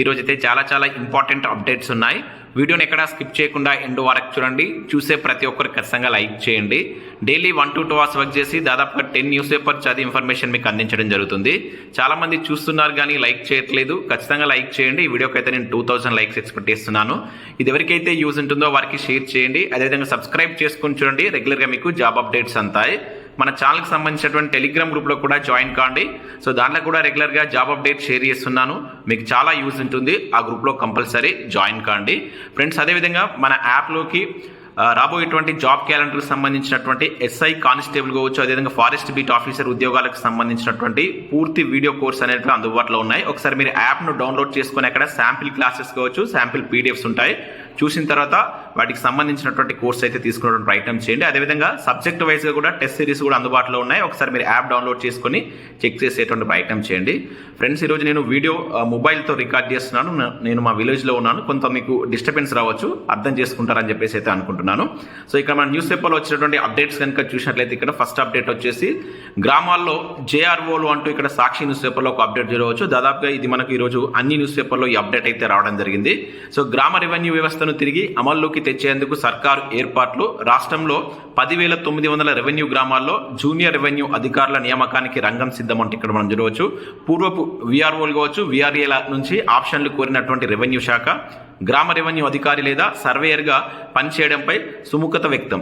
ఈరోజు అయితే చాలా చాలా ఇంపార్టెంట్ అప్డేట్స్ ఉన్నాయి. వీడియోని ఎక్కడా స్కిప్ చేయకుండా ఎండ్ వరకు చూడండి. చూసే ప్రతి ఒక్కరు ఖచ్చితంగా లైక్ చేయండి. Daily one to two hours work చేసి దాదాపుగా టెన్ న్యూస్ పేపర్ చదివి ఇన్ఫర్మేషన్ మీకు అందించడం జరుగుతుంది. చాలామంది చూస్తున్నారు కానీ లైక్ చేయట్లేదు. ఖచ్చితంగా లైక్ చేయండి. ఈ వీడియోకి అయితే నేను టూ థౌసండ్ లైక్స్ ఎక్స్పెక్ట్ చేస్తున్నాను. ఇది ఎవరికైతే యూజ్ ఉంటుందో వారికి షేర్ చేయండి. అదేవిధంగా సబ్స్క్రైబ్ చేసుకొని చూడండి. రెగ్యులర్గా మీకు జాబ్ అప్డేట్స్ అంతాయి. మన ఛానల్కి సంబంధించినటువంటి టెలిగ్రామ్ గ్రూప్లో కూడా జాయిన్ కాండి. సో దాంట్లో కూడా రెగ్యులర్గా జాబ్ అప్డేట్ షేర్ చేస్తున్నాను. మీకు చాలా యూజ్ ఉంటుంది. ఆ గ్రూప్లో కంపల్సరీ జాయిన్ కాండి. ఫ్రెండ్స్ అదేవిధంగా మన యాప్లోకి రాబోయేటువంటి జాబ్ క్యాలెండర్కి సంబంధించినటువంటి ఎస్ఐ కానిస్టేబుల్ కావచ్చు అదేవిధంగా ఫారెస్ట్ బీట్ ఆఫీసర్ ఉద్యోగాలకు సంబంధించినటువంటి పూర్తి వీడియో కోర్స్ అనేవి అందుబాటులో ఉన్నాయి. ఒకసారి మీరు యాప్ను డౌన్లోడ్ చేసుకుని అక్కడ శాంపిల్ క్లాసెస్ కావచ్చు శాంపిల్ పీడిఎఫ్స్ ఉంటాయి. చూసిన తర్వాత వాటికి సంబంధించినటువంటి కోర్స్ అయితే తీసుకునేటువంటి ప్రయత్నం చేయండి. అదేవిధంగా సబ్జెక్ట్ వైజ్గా కూడా టెస్ట్ సిరీస్ కూడా అందుబాటులో ఉన్నాయి. ఒకసారి మీరు యాప్ డౌన్లోడ్ చేసుకొని చెక్ చేసేటువంటి ప్రయత్నం చేయండి. ఫ్రెండ్స్ ఈరోజు నేను వీడియో మొబైల్తో రికార్డ్ చేస్తున్నాను. నేను మా విలేజ్లో ఉన్నాను. కొంత మీకు డిస్టర్బెన్స్ రావచ్చు. అర్థం చేసుకుంటారని చెప్పేసి అయితే అనుకుంటున్నాను. సో ఇక్కడ మన న్యూస్ పేపర్లో వచ్చినటువంటి అప్డేట్స్ కనుక చూసినట్లయితే ఇక్కడ ఫస్ట్ అప్డేట్ వచ్చేసి గ్రామాల్లో జేఆర్ఓలు అంటూ ఇక్కడ సాక్షి న్యూస్ పేపర్లో ఒక అప్డేట్ జరగవచ్చు. దాదాపుగా ఇది మనకు ఈరోజు అన్ని న్యూస్ పేపర్లో ఈ అప్డేట్ అయితే రావడం జరిగింది. సో గ్రామ రెవెన్యూ వ్యవస్థ వ్యవస్థను తిరిగి అమల్లోకి తెచ్చేందుకు సర్కారు ఏర్పాట్లు. రాష్ట్రంలో పదివేల తొమ్మిది వందల రెవెన్యూ గ్రామాల్లో జూనియర్ రెవెన్యూ అధికారుల నియామకానికి రంగం సిద్ధం అంటే ఇక్కడ మనం చూడవచ్చు. పూర్వపు విఆర్ఓలు కావచ్చు విఆర్ఏల నుంచి ఆప్షన్లు కోరినటువంటి రెవెన్యూ శాఖ గ్రామ రెవెన్యూ అధికారి లేదా సర్వేయర్గా పనిచేయడంపై సుముఖత వ్యక్తం.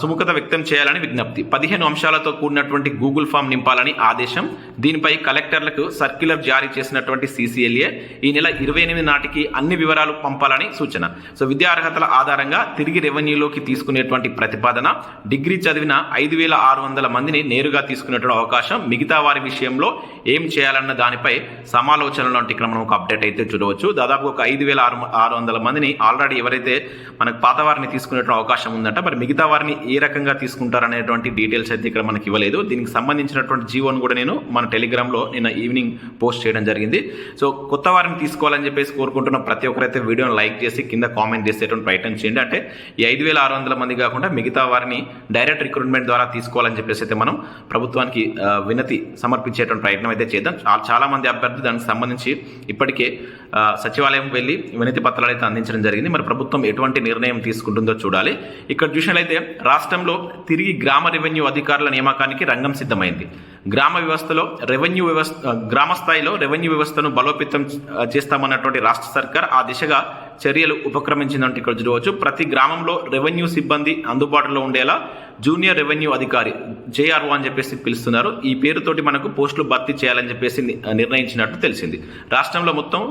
సుముఖత వ్యక్తం చేయాలని విజ్ఞప్తి. పదిహేను అంశాలతో కూడినటువంటి గూగుల్ ఫామ్ నింపాలని ఆదేశం. దీనిపై కలెక్టర్లకు సర్క్యులర్ జారీ చేసినటువంటి సీసీఎల్ఏ ఈ నెల ఇరవై ఎనిమిది నాటికి అన్ని వివరాలు పంపాలని సూచన. సో విద్యా అర్హతల ఆధారంగా తిరిగి రెవెన్యూలోకి తీసుకునేటువంటి ప్రతిపాదన డిగ్రీ చదివిన ఐదు వేల ఆరు వందల మందిని నేరుగా తీసుకునేటువంటి అవకాశం మిగతా వారి విషయంలో ఏం చేయాలన్న దానిపై సమాలోచనలు అంటే ఇక్కడ మనం ఒక అప్డేట్ అయితే చూడవచ్చు. దాదాపు ఒక ఐదు వేల ఆరు ఆరు వందల మందిని ఆల్రెడీ ఎవరైతే మనకు పాత వారిని తీసుకునేటువంటి అవకాశం ఉందంట మరి మిగతా వారిని ఏ రకంగా తీసుకుంటారనేటువంటి డీటెయిల్స్ అయితే ఇక్కడ మనకి ఇవ్వలేదు. దీనికి సంబంధించినటువంటి జీవోను కూడా నేను మన టెలిగ్రామ్లో నిన్న ఈవినింగ్ పోస్ట్ చేయడం జరిగింది. సో కొత్త వారిని తీసుకోవాలని చెప్పేసి కోరుకుంటున్న ప్రతి ఒక్కరైతే వీడియోని లైక్ చేసి కింద కామెంట్ చేసేటువంటి ప్రయత్నం చేయండి. అంటే ఈ ఐదు వేల ఆరు వందల మంది కాకుండా మిగతా వారిని డైరెక్ట్ రిక్రూట్మెంట్ ద్వారా తీసుకోవాలని చెప్పేసి అయితే మనం ప్రభుత్వానికి వినతి సమర్పించేటువంటి ప్రయత్నం అయితే చేద్దాం. చాలా మంది అభ్యర్థి దానికి సంబంధించి ఇప్పటికే సచివాలయం వెళ్ళి వినతి పత్రాలు అయితే అందించడం జరిగింది. మరి ప్రభుత్వం ఎటువంటి నిర్ణయం తీసుకుంటుందో చూడాలి. ఇక్కడ చూసినట్లయితే రాష్ట్రంలో తిరిగి గ్రామ రెవెన్యూ అధికారుల నియామకానికి రంగం సిద్ధమైంది. గ్రామ వ్యవస్థలో రెవెన్యూ వ్యవస్థ గ్రామ స్థాయిలో రెవెన్యూ వ్యవస్థను బలోపేతం చేస్తామన్నటువంటి రాష్ట్ర సర్కార్ ఆ దిశగా చర్యలు ఉపక్రమించిందంటే ఇక్కడ చూడవచ్చు. ప్రతి గ్రామంలో రెవెన్యూ సిబ్బంది అందుబాటులో ఉండేలా జూనియర్ రెవెన్యూ అధికారి జేఆర్ఓ అని చెప్పేసి పిలుస్తున్నారు. ఈ పేరుతోటి మనకు పోస్టులు భర్తీ చేయాలని చెప్పేసి నిర్ణయించినట్టు తెలిసింది. రాష్ట్రంలో మొత్తం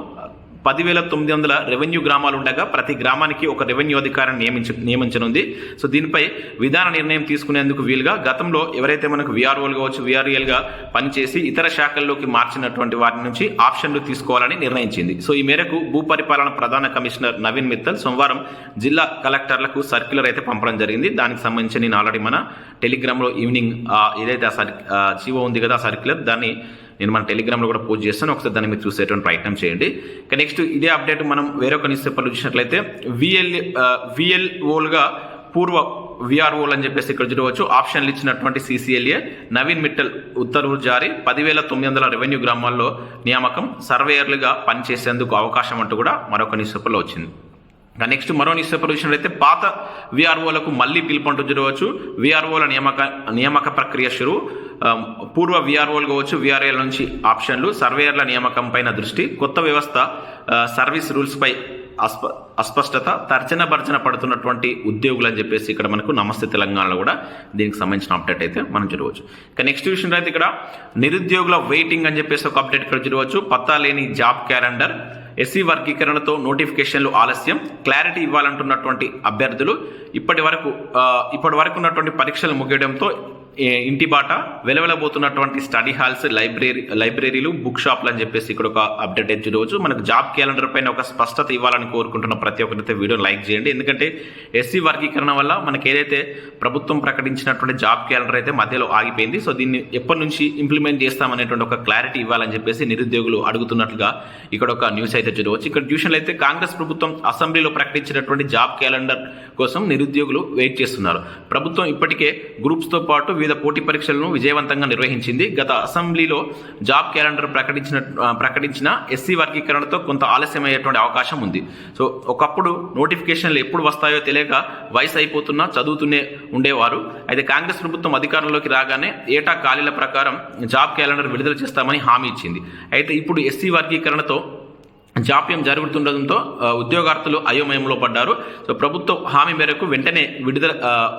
పదివేల తొమ్మిది వందల రెవెన్యూ గ్రామాలు ఉండగా ప్రతి గ్రామానికి ఒక రెవెన్యూ అధికారిని నియమించ నియమించనుంది. సో దీనిపై విధాన నిర్ణయం తీసుకునేందుకు వీలుగా గతంలో ఎవరైతే మనకు విఆర్ఓలు కావచ్చు విఆర్ఏలుగా పనిచేసి ఇతర శాఖల్లోకి మార్చినటువంటి వారి నుంచి ఆప్షన్లు తీసుకోవాలని నిర్ణయించింది. సో ఈ మేరకు భూపరిపాలన ప్రధాన కమిషనర్ నవీన్ మిత్తల్ సోమవారం జిల్లా కలెక్టర్లకు సర్క్యులర్ అయితే పంపడం జరిగింది. దానికి సంబంధించి నేను ఆల్రెడీ మన టెలిగ్రామ్లో ఈవినింగ్ ఏదైతే ఆ సర్ జీవో ఉంది కదా ఆ సర్క్యులర్ దాన్ని నేను మన టెలిగ్రామ్లో కూడా పోస్ట్ చేస్తాను. ఒకసారి దాన్ని మీరు చూసేటువంటి ప్రయత్నం చేయండి. ఇక నెక్స్ట్ ఇదే అప్డేట్ మనం వేరొక న్యూస్ పేపర్లో చూసినట్లయితే విఎల్ విఎల్ఓలుగా పూర్వ విఆర్ఓలు అని చెప్పేసి ఇక్కడ చూడవచ్చు. ఆప్షన్లు ఇచ్చినటువంటి సీసీఎల్ఏ నవీన్ మిట్టల్ ఉత్తర్వులు జారీ. పదివేల తొమ్మిది వందల రెవెన్యూ గ్రామాల్లో నియామకం. సర్వేయర్లుగా పనిచేసేందుకు అవకాశం అంటూ కూడా మరొక న్యూస్ పేపర్లో వచ్చింది. నెక్స్ట్ మరో న్యూస్ పేపర్ చూసినట్లయితే పాత విఆర్ఓలకు మళ్ళీ పిలుపుంటూ చూడవచ్చు. విఆర్ఓల నియామక నియామక ప్రక్రియ షురు. పూర్వ విఆర్ఓలు కావచ్చు విఆర్ఏల నుంచి ఆప్షన్లు సర్వేయర్ల నియామకం పైన దృష్టి కొత్త వ్యవస్థ సర్వీస్ రూల్స్పై అస్ప అస్పష్టత తర్జన భర్జన పడుతున్నటువంటి ఉద్యోగులు అని చెప్పేసి ఇక్కడ మనకు నమస్తే తెలంగాణలో కూడా దీనికి సంబంధించిన అప్డేట్ అయితే మనం చూడవచ్చు. ఇక నెక్స్ట్ విషయం అయితే ఇక్కడ నిరుద్యోగుల వెయిటింగ్ అని చెప్పేసి ఒక అప్డేట్ ఇక్కడ చూడవచ్చు. పత్తా లేని జాబ్ క్యాలెండర్ ఎస్సీ వర్గీకరణతో నోటిఫికేషన్లు ఆలస్యం క్లారిటీ ఇవ్వాలంటున్నటువంటి అభ్యర్థులు ఇప్పటి వరకు ఇప్పటి వరకు ఉన్నటువంటి పరీక్షలు ముగియడంతో ఇంటి బాట వెలవెలబోతున్నటువంటి స్టడీ హాల్స్ లైబ్రరీ లైబ్రరీలు బుక్ షాప్లు అని చెప్పేసి ఇక్కడ ఒక అప్డేట్ అయితే రోజు మనకు జాబ్ క్యాలెండర్ పైన ఒక స్పష్టత ఇవ్వాలని కోరుకుంటున్న ప్రతి ఒక్కరైతే వీడియోని లైక్ చేయండి. ఎందుకంటే ఎస్సీ వర్గీకరణ వల్ల మనకి ఏదైతే ప్రభుత్వం ప్రకటించినటువంటి జాబ్ క్యాలెండర్ అయితే మధ్యలో ఆగిపోయింది. సో దీన్ని ఎప్పటి నుంచి ఇంప్లిమెంట్ చేస్తామనేటువంటి ఒక క్లారిటీ ఇవ్వాలని చెప్పేసి నిరుద్యోగులు అడుగుతున్నట్లుగా ఇక్కడ ఒక న్యూస్ అయితే చూడవచ్చు ఇక్కడ ట్యూషన్లు అయితే కాంగ్రెస్ ప్రభుత్వం అసెంబ్లీలో ప్రకటించినటువంటి జాబ్ క్యాలెండర్ కోసం నిరుద్యోగులు వెయిట్ చేస్తున్నారు. ప్రభుత్వం ఇప్పటికే గ్రూప్స్తో పాటు వివిధ పోటీ పరీక్షలను విజయవంతంగా నిర్వహించింది. గత అసెంబ్లీలో జాబ్ క్యాలెండర్ ప్రకటించిన ప్రకటించిన ఎస్సీ వర్గీకరణతో కొంత ఆలస్యమయ్యేటువంటి అవకాశం ఉంది. సో ఒకప్పుడు నోటిఫికేషన్లు ఎప్పుడు వస్తాయో తెలియక వయసు అయిపోతున్నా చదువుతూనే ఉండేవారు. అయితే కాంగ్రెస్ ప్రభుత్వం అధికారంలోకి రాగానే ఏటా ఖాళీల ప్రకారం జాబ్ క్యాలెండర్ విడుదల చేస్తామని హామీ ఇచ్చింది. అయితే ఇప్పుడు ఎస్సీ వర్గీకరణతో జాప్యం జరుగుతుండడంతో ఉద్యోగార్థులు అయోమయంలో పడ్డారు. సో ప్రభుత్వ హామీ మేరకు వెంటనే విడుదల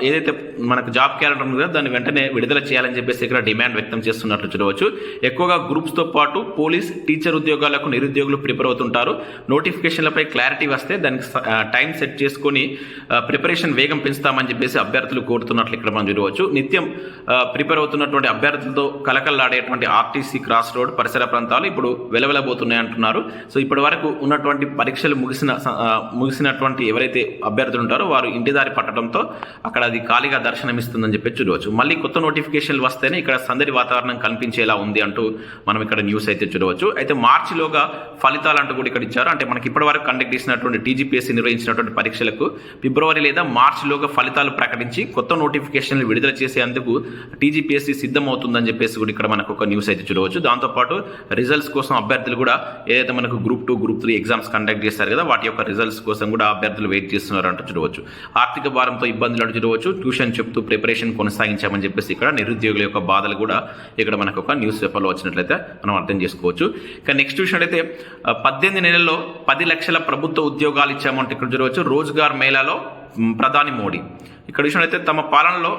ఏదైతే మనకు జాబ్ క్యాలెండర్ ఉందో దాన్ని వెంటనే విడుదల చేయాలని చెప్పేసి ఇక్కడ డిమాండ్ వ్యక్తం చేస్తున్నట్లు చూడవచ్చు. ఎక్కువగా గ్రూప్స్తో పాటు పోలీస్ టీచర్ ఉద్యోగాలకు నిరుద్యోగులు ప్రిపేర్ అవుతుంటారు నోటిఫికేషన్లపై క్లారిటీ వస్తే దానికి టైం సెట్ చేసుకొని ప్రిపరేషన్ వేగం పెంచుతామని చెప్పేసి అభ్యర్థులు కోరుతున్నట్లు ఇక్కడ మనం చూడవచ్చు. నిత్యం ప్రిపేర్ అవుతున్నటువంటి అభ్యర్థులతో కలకల్లాడేటువంటి ఆర్టీసీ క్రాస్ రోడ్ పరిసర ప్రాంతాలు ఇప్పుడు వెలవెలబోతున్నాయి అంటున్నారు. సో ఇప్పటి వరకు ఉన్నటువంటి పరీక్షలు ముగిసిన ముగిసినటువంటి ఎవరైతే అభ్యర్థులు ఉంటారో వారు ఇంటి దారి పట్టడంతో అక్కడ అది ఖాళీగా దర్శనమిస్తుందని చెప్పి చూడవచ్చు. మళ్ళీ కొత్త నోటిఫికేషన్లు వస్తేనే ఇక్కడ సందడి వాతావరణం కనిపించేలా ఉంది అంటూ మనం ఇక్కడ న్యూస్ అయితే చూడవచ్చు. అయితే మార్చిలోగా ఫలితాలు అంటూ కూడా ఇక్కడ ఇచ్చారు. అంటే మనకి ఇప్పటివరకు కండక్ట్ చేసినటువంటి టీజీపీఎస్సీ నిర్వహించినటువంటి పరీక్షలకు ఫిబ్రవరి లేదా మార్చిలోగా ఫలితాలు ప్రకటించి కొత్త నోటిఫికేషన్లు విడుదల చేసేందుకు టీజీపీఎస్సీ సిద్ధమవుతుందని చెప్పేసి కూడా ఇక్కడ మనకు ఒక న్యూస్ అయితే చూడవచ్చు. దాంతోపాటు రిజల్ట్స్ కోసం అభ్యర్థులు కూడా ఏదైతే మనకు group two group three exams conduct చేస్తారు కదా వాటి యొక్క రిజల్ట్స్ కోసం కూడా అభ్యర్థులు వెయిట్ చేస్తున్నారు అంటూ చూడవచ్చు. ఆర్థిక భారంతో ఇబ్బందులు అంటూ చూడవచ్చు. ట్యూషన్ చెప్తూ ప్రిపరేషన్ కొనసాగించామని చెప్పేసి ఇక్కడ నిరుద్యోగుల యొక్క బాధలు కూడా ఇక్కడ మనకు ఒక న్యూస్ పేపర్లో వచ్చినట్లయితే మనం అర్థం చేసుకోవచ్చు. కానీ నెక్స్ట్ చూసినట్లయితే పద్దెనిమిది నెలల్లో పది లక్షల ప్రభుత్వ ఉద్యోగాలు ఇచ్చామంటే ఇక్కడ చూడవచ్చు. రోజ్గార్ మేళాలో ప్రధాని మోడీ. ఇక్కడ చూసినట్లయితే తమ పాలనలో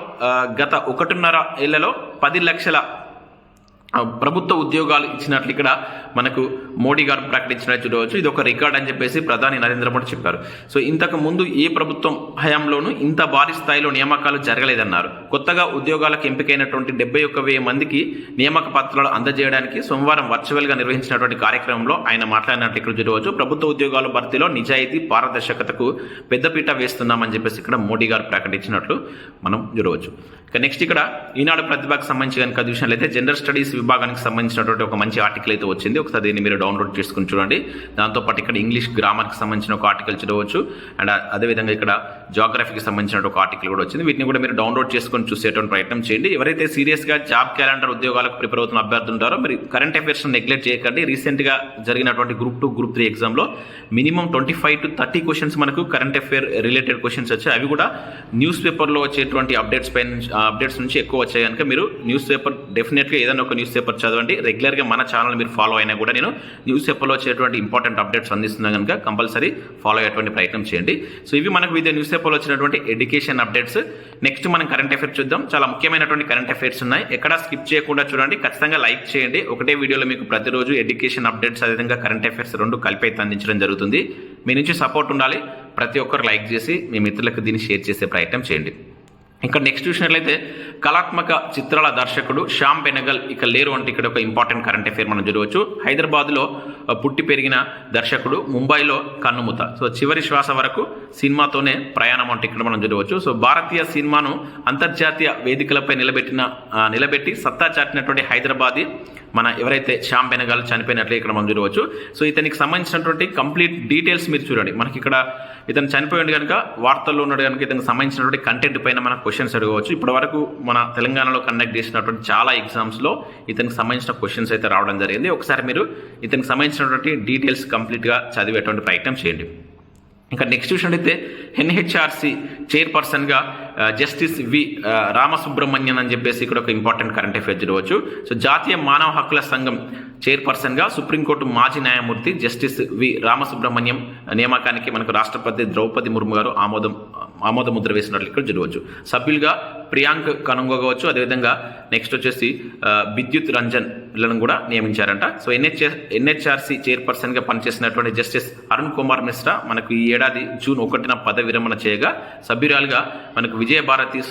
గత ఒకటిన్నర ఏళ్ళలో పది లక్షల ప్రభుత్వ ఉద్యోగాలు ఇచ్చినట్లు ఇక్కడ మనకు మోడీ గారు ప్రకటించినట్టు చూడవచ్చు. ఇది ఒక రికార్డ్ అని చెప్పేసి ప్రధాని నరేంద్ర మోడీ చెప్పారు. సో ఇంతకు ముందు ఏ ప్రభుత్వం హయాంలోనూ ఇంత భారీ స్థాయిలో నియామకాలు జరగలేదన్నారు. కొత్తగా ఉద్యోగాలకు ఎంపికైనటువంటి డెబ్బై ఒక్క వెయ్యి మందికి నియామక పత్రాలు అందజేయడానికి సోమవారం వర్చువల్గా నిర్వహించినటువంటి కార్యక్రమంలో ఆయన మాట్లాడినట్లు ఇక్కడ చూడవచ్చు. ప్రభుత్వ ఉద్యోగాల భర్తీలో నిజాయితీ పారదర్శకతకు పెద్దపీట వేస్తున్నామని చెప్పేసి ఇక్కడ మోడీ గారు ప్రకటించినట్లు మనం చూడవచ్చు. ఇక నెక్స్ట్ ఇక్కడ ఈనాడు ప్రతిభకు సంబంధించి కనుక చూసినట్లయితే జెండర్ స్టడీస్ విభాగానికి సంబంధించినటువంటి ఒక మంచి ఆర్టికల్ అయితే వచ్చింది. ఒకసారి దీన్ని మీరు డౌన్లోడ్ చేసుకుని చూడండి. దాంతోపాటు ఇక్కడ ఇంగ్లీష్ గ్రామర్కి సంబంధించిన ఒక ఆర్టికల్ చదవచ్చు. అండ్ అదేవిధంగా ఇక్కడ జాగ్రఫీకి సంబంధించిన ఒక ఆర్టికల్ కూడా వచ్చింది. వీటిని కూడా మీరు డౌన్లోడ్ చేసుకొని చూసేటువంటి ప్రయత్నం చేయండి. ఎవరైతే సీరియస్గా జాబ్ క్యాలెండర్ ఉద్యోగాలకు ప్రిపేర్ అవుతున్న అభ్యర్థులు ఉంటారో మీరు కరెంట్ అఫైర్స్ నెగ్లెక్ట్ చేయకండి. రీసెంట్గా జరిగినటువంటి గ్రూప్ టూ గ్రూప్ త్రీ ఎగ్జామ్లో minimum twenty five to thirty questions మనకు కరెంట్ అఫైర్ రిలేటెడ్ క్వశ్చన్స్ వచ్చాయి. అవి కూడా న్యూస్ పేపర్లో వచ్చేటువంటి అప్డేట్స్ పైన అప్డేట్స్ నుంచి ఎక్కువ వచ్చాయి కనుక మీరు న్యూస్ పేపర్ డెఫినెట్గా ఏదైనా ఒక న్యూస్ పేపర్ చదవండి రెగ్యులర్గా మన ఛానల్ మీరు ఫాలో అయినా కూడా నేను న్యూస్ పేపర్లో వచ్చేటువంటి ఇంపార్టెంట్ అప్డేట్స్ అందిస్తున్నా కనుక కంపల్సరీ ఫాలో అయ్యేటువంటి ప్రయత్నం చేయండి. సో ఇవి మనకు వివిధ న్యూస్ పేపర్లో వచ్చినటువంటి ఎడ్యుకేషన్ అప్డేట్స్ నెక్స్ట్ మనం కరెంట్ అఫైర్స్ చూద్దాం. చాలా ముఖ్యమైనటువంటి కరెంట్ అఫైర్స్ ఉన్నాయి. ఎక్కడ స్కిప్ చేయకుండా చూడండి. ఖచ్చితంగా లైక్ చేయండి. ఒకటే వీడియోలో మీకు ప్రతిరోజు ఎడ్యుకేషన్ అప్డేట్స్ అదేవిధంగా కరెంట్ అఫైర్స్ రెండు కలిపి అయితే అందించడం జరుగుతుంది. మీ నుంచి సపోర్ట్ ఉండాలి. ప్రతి ఒక్కరు లైక్ చేసి మీ మిత్రులకు దీన్ని షేర్ చేసే ప్రయత్నం చేయండి. ఇక్కడ నెక్స్ట్ చూసినట్లయితే కళాత్మక చిత్రాల దర్శకుడు శ్యామ్ బెనగల్ ఇక లేరు అంటే ఇక్కడ ఒక ఇంపార్టెంట్ కరెంట్ అఫేర్ మనం చూడవచ్చు. హైదరాబాద్లో పుట్టి పెరిగిన దర్శకుడు ముంబైలో కన్నుముత. సో చివరి శ్వాస వరకు సినిమాతోనే ప్రయాణం అంటే ఇక్కడ మనం చూడవచ్చు. సో భారతీయ సినిమాను అంతర్జాతీయ వేదికలపై నిలబెట్టిన నిలబెట్టి సత్తా చాటినటువంటి హైదరాబాదీ మన ఎవరైతే శ్యామ్ బెనగాల్ చనిపోయినట్లే ఇక్కడ మనం చూడవచ్చు. సో ఇతనికి సంబంధించినటువంటి కంప్లీట్ డీటెయిల్స్ మీరు చూడండి. మనకి ఇక్కడ ఇతను చనిపోయాడు కనుక వార్తల్లో ఉన్నాడు కనుక ఇతనికి సంబంధించినటువంటి కంటెంట్ పైన మనం క్వశ్చన్స్ అడగవచ్చు. ఇప్పటి వరకు మన తెలంగాణలో కండక్ట్ చేసినటువంటి చాలా ఎగ్జామ్స్లో ఇతనికి సంబంధించిన క్వశ్చన్స్ అయితే రావడం జరిగింది. ఒకసారి మీరు ఇతనికి సంబంధించినటువంటి డీటెయిల్స్ కంప్లీట్గా చదివేటువంటి ప్రయత్నం చేయండి. ఇంకా నెక్స్ట్ చూసినట్టయితే ఎన్హెచ్ఆర్సి చైర్పర్సన్గా జస్టిస్ వి రామసుబ్రహ్మణ్యన్ అని చెప్పేసి ఇక్కడ ఒక ఇంపార్టెంట్ కరెంట్ అఫేర్ చూడవచ్చు సో జాతీయ మానవ హక్కుల సంఘం చైర్పర్సన్గా సుప్రీంకోర్టు మాజీ న్యాయమూర్తి జస్టిస్ వి రామసుబ్రహ్మణ్యం నియామకానికి మనకు రాష్ట్రపతి ద్రౌపది ముర్ము గారు ఆమోదం ఆమోద ముద్ర వేసినట్లు ఇక్కడ చూడవచ్చు సభ్యులుగా ప్రియాంక్ కనుగొనవచ్చు అదేవిధంగా నెక్స్ట్ వచ్చేసి విద్యుత్ రంజన్లను కూడా నియమించారంట. సో ఎన్హెచ్ ఎన్హెచ్ఆర్సి చైర్పర్సన్గా పనిచేసినటువంటి జస్టిస్ అరుణ్ కుమార్ మిశ్రా మనకు ఈ ఏడాది జూన్ ఒకటిన పద విరమణ చేయగా సభ్యురాలుగా మనకు విజయభారతి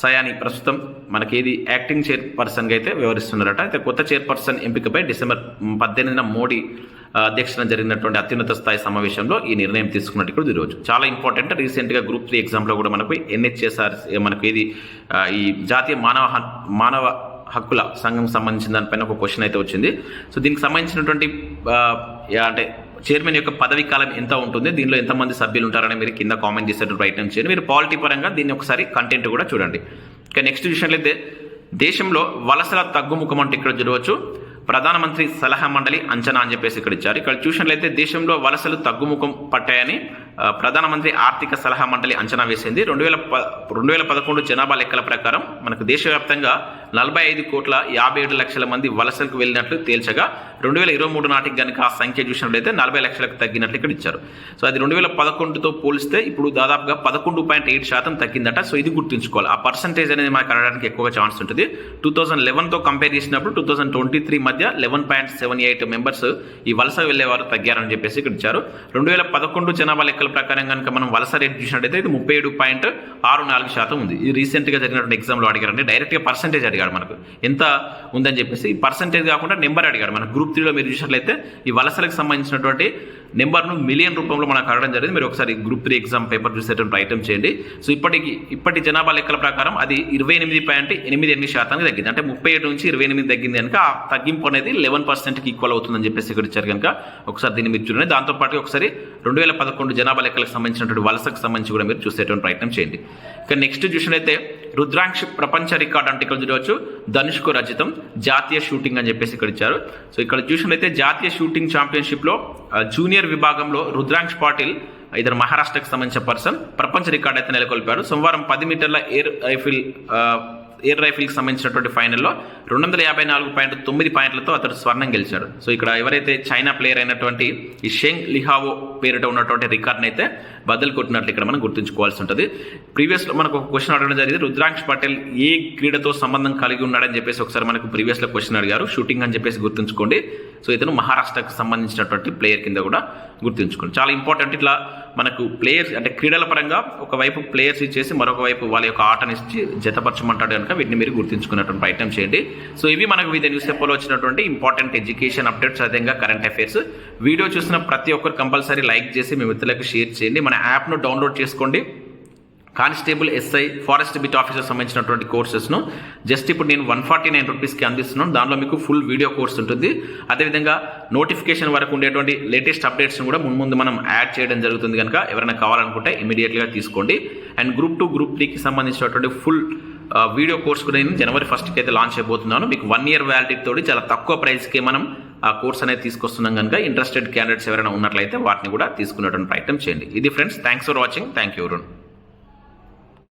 సయాని ప్రస్తుతం మనకి ఇది యాక్టింగ్ చైర్పర్సన్గా అయితే వ్యవహరిస్తున్నారట. అయితే కొత్త చైర్పర్సన్ ఎంపికపై డిసెంబర్ పద్దెనిమిదిన మోడీ అధ్యక్షన జరిగినటువంటి అత్యున్నత స్థాయి సమావేశంలో ఈ నిర్ణయం తీసుకున్నట్టు కూడా ఈరోజు చాలా ఇంపార్టెంట్. రీసెంట్గా గ్రూప్ త్రీ ఎగ్జామ్లో కూడా మనకు ఎన్హెచ్ఎస్ఆర్ మనకు ఇది ఈ జాతీయ మానవ మానవ హక్కుల సంఘం సంబంధించిన దానిపైన ఒక క్వశ్చన్ అయితే వచ్చింది. సో దీనికి సంబంధించినటువంటి అంటే చైర్మన్ యొక్క పదవి కాలం ఎంత ఉంటుంది దీనిలో ఎంతమంది సభ్యులు ఉంటారని మీరు కింద కామెంట్ చేసేటువంటి ప్రయత్నం చేయండి. మీరు పాలిటీ పరంగా దీన్ని ఒకసారి కంటెంట్ కూడా చూడండి. ఇక నెక్స్ట్ విషయంలో అయితే దేశంలో వలసల తగ్గుముఖం అంటే ఇక్కడ చూడవచ్చు. ప్రధానమంత్రి సలహా మండలి అంచనా అని చెప్పేసి ఇక్కడ ఇచ్చారు ఇక్కడ చూసినట్లయితే దేశంలో వలసలు తగ్గుముఖం పట్టాయని ప్రధానమంత్రి ఆర్థిక సలహా మండలి అంచనా వేసింది. రెండు వేల ప రెండు వేల పదకొండు జనాభా లెక్కల ప్రకారం మనకు దేశవ్యాప్తంగా నలభై ఐదు కోట్ల యాభై ఏడు లక్షల మంది వలసలకు వెళ్ళినట్లు తేల్చగా రెండు వేల ఇరవై మూడు నాటికి కనుక ఆ సంఖ్య చూసినట్లయితే నలభై లక్షలకు తగ్గినట్లు ఇక్కడ ఇచ్చారు. సో అది రెండు వేల పదకొండుతో పోలిస్తే ఇప్పుడు దాదాపుగా పదకొండు పాయింట్ ఎయిట్ శాతం తగ్గిందట. సో ఇది గుర్తుంచుకోవాలి. ఆ పర్సంటేజ్ అనేది మనకు అనడానికి ఎక్కువగా ఛాన్స్ ఉంటుంది. టూ థౌసండ్ లెవెన్తో కంపేర్ చేసినప్పుడు టూ థౌసండ్ ట్వంటీ త్రీ మధ్య eleven point seven eight members ఈ వలస వెళ్ళేవారు తగ్గారని చెప్పేసి ఇక్కడ ఇచ్చారు. రెండు వేల పదకొండు జనాభా లెక్కల ప్రకారం కనుక మనం వలస రేట్ చూసినట్టయితే ఇది ముప్పై ఏడు పాయింట్ ఆరు నాలుగు శాతం ఉంది. ఇది రీసెంట్గా జరిగినటువంటి ఎగ్జామ్లో అడిగారండి. డైరెక్ట్గా పర్సంటేజ్ అడిగాడు మనకు. ఎంత ఉందని చెప్పేసి పర్సంటేజ్ కాకుండా నెంబర్ అడిగాడు. మన గ్రూప్ త్రీలో మీరు చూసినట్లయితే ఈ వలసలకు సంబంధించినటువంటి నెంబర్ను మిలియన్ రూపంలో మనకు అడగడం జరిగింది. మీరు ఒకసారి గ్రూప్ త్రీ ఎగ్జామ్ పేపర్ చూసేటువంటి ఐటమ్ చేయండి. సో ఇప్పటికి ఇప్పటి జనాభా లెక్కల ప్రకారం అది ఇరవై ఎనిమిది పాయింట్ ఎనిమిది ఎనిమిది శాతానికి తగ్గింది. అంటే ముప్పై ఏడు నుంచి ఇరవై ఎనిమిది తగ్గింది కనుక ఆ తగ్గింపు అనేది లెవెన్ పర్సెంట్కి ఈక్వల్ అవుతుందని చెప్పేసి ఇక్కడ ఇచ్చారు కనుక ఒకసారి దీన్ని మీరు చూడండి. దాంతోపాటు ఒకసారి రెండు వేల పదకొండు జనాభా లెక్కలకు సంబంధించినటువంటి వలసకు సంబంధించి కూడా మీరు చూసేటువంటి ప్రయత్నం చేయండి. ఇక నెక్స్ట్ చూసినట్లయితే రుద్రాంక్ష ప్రపంచ రికార్డ్ అంటే ఇక్కడ చూడవచ్చు. ధనుష్కు రచితం. జాతీయ షూటింగ్ అని చెప్పేసి ఇక్కడ ఇచ్చారు. సో ఇక్కడ చూసినట్లయితే జాతీయ షూటింగ్ ఛాంపియన్షిప్లో జూనియర్ విభాగంలో రుద్రాంక్ష్ పాటిల్ ఇద్దరు మహారాష్ట్రకు సంబంధించిన పర్సన్ ప్రపంచ రికార్డ్ అయితే నెలకొల్పారు సోమవారం పది మీటర్ల ఎయిర్ రైఫిల్ ఎయిర్ రైఫిల్కి సంబంధించినటువంటి ఫైనల్లో రెండు వందల యాభై నాలుగు పాయింట్ తొమ్మిది పాయింట్లతో అతడు స్వర్ణం గెలిచాడు. సో ఇక్కడ ఎవరైతే చైనా ప్లేయర్ అయినటువంటి ఈ షెంగ్ లిహావో పేరిట ఉన్నటువంటి రికార్డ్ని అయితే బదులు కొట్టినట్లు ఇక్కడ మనం గుర్తుంచుకోవాల్సి ఉంటుంది. ప్రీవియస్లో మనకు ఒక క్వశ్చన్ అడగడం జరిగింది రుద్రాంక్ష్ పటేల్ ఏ క్రీడతో సంబంధం కలిగి ఉన్నాడని చెప్పేసి ఒకసారి మనకు ప్రీవియస్లో క్వశ్చన్ అడిగారు. షూటింగ్ అని చెప్పేసి గుర్తుంచుకోండి. సో ఇతను మహారాష్ట్రకు సంబంధించినటువంటి ప్లేయర్ కింద కూడా గుర్తుంచుకోండి. చాలా ఇంపార్టెంట్ ఇట్లా మనకు ప్లేయర్స్ అంటే క్రీడల పరంగా ఒకవైపు ప్లేయర్స్ ఇచ్చేసి మరొక వైపు వాళ్ళ యొక్క ఆటని ఇచ్చి జతపరచమంటాడు కనుక వీటిని మీరు గుర్తుంచుకున్నటువంటి ఐటమ్ చేయండి. సో ఇవి మనకు వివిధ న్యూస్ పేపర్లో వచ్చినటువంటి ఇంపార్టెంట్ ఎడ్యుకేషన్ అప్డేట్స్ అదేవిధంగా కరెంట్ అఫైర్స్ వీడియో చూసిన ప్రతి ఒక్కరు కంపల్సరీ లైక్ చేసి మీ మిత్రులకు షేర్ చేయండి. మన యాప్ను డౌన్లోడ్ చేసుకోండి. Constable SI forest beat officer సంబంధించినటువంటి కోర్సెస్ను. జస్ట్ ఇప్పుడు నేను వన్ ఫార్టీ నైన్ రూపీస్కి అందిస్తున్నాను. దానిలో మీకు ఫుల్ వీడియో కోర్స్ ఉంటుంది. అదేవిధంగా నోటిఫికేషన్ వరకు ఉండేటువంటి లేటెస్ట్ అప్డేట్స్ని కూడా ముందు ముందు మనం యాడ్ చేయడం జరుగుతుంది కనుక ఎవరైనా కావాలనుకుంటే ఇమీడియట్గా తీసుకోండి. అండ్ గ్రూప్ టూ గ్రూప్ త్రీకి సంబంధించినటువంటి ఫుల్ వీడియో కోర్స్ కూడా నేను జనవరి ఫస్ట్కి అయితే లాంచ్ అయిపోతున్నాను. మీకు వన్ ఇయర్ వ్యాలిటీ తోటి చాలా తక్కువ ప్రైస్కి మనం ఆ కోర్స్ అనేది తీసుకొస్తున్నాం కనుక ఇంట్రెస్టెడ్ క్యాండిడేట్స్ ఎవరైనా ఉన్నట్లయితే వాటిని కూడా తీసుకునేటువంటి ప్రయత్నం చేయండి. ఇది friends thanks for watching. Thank you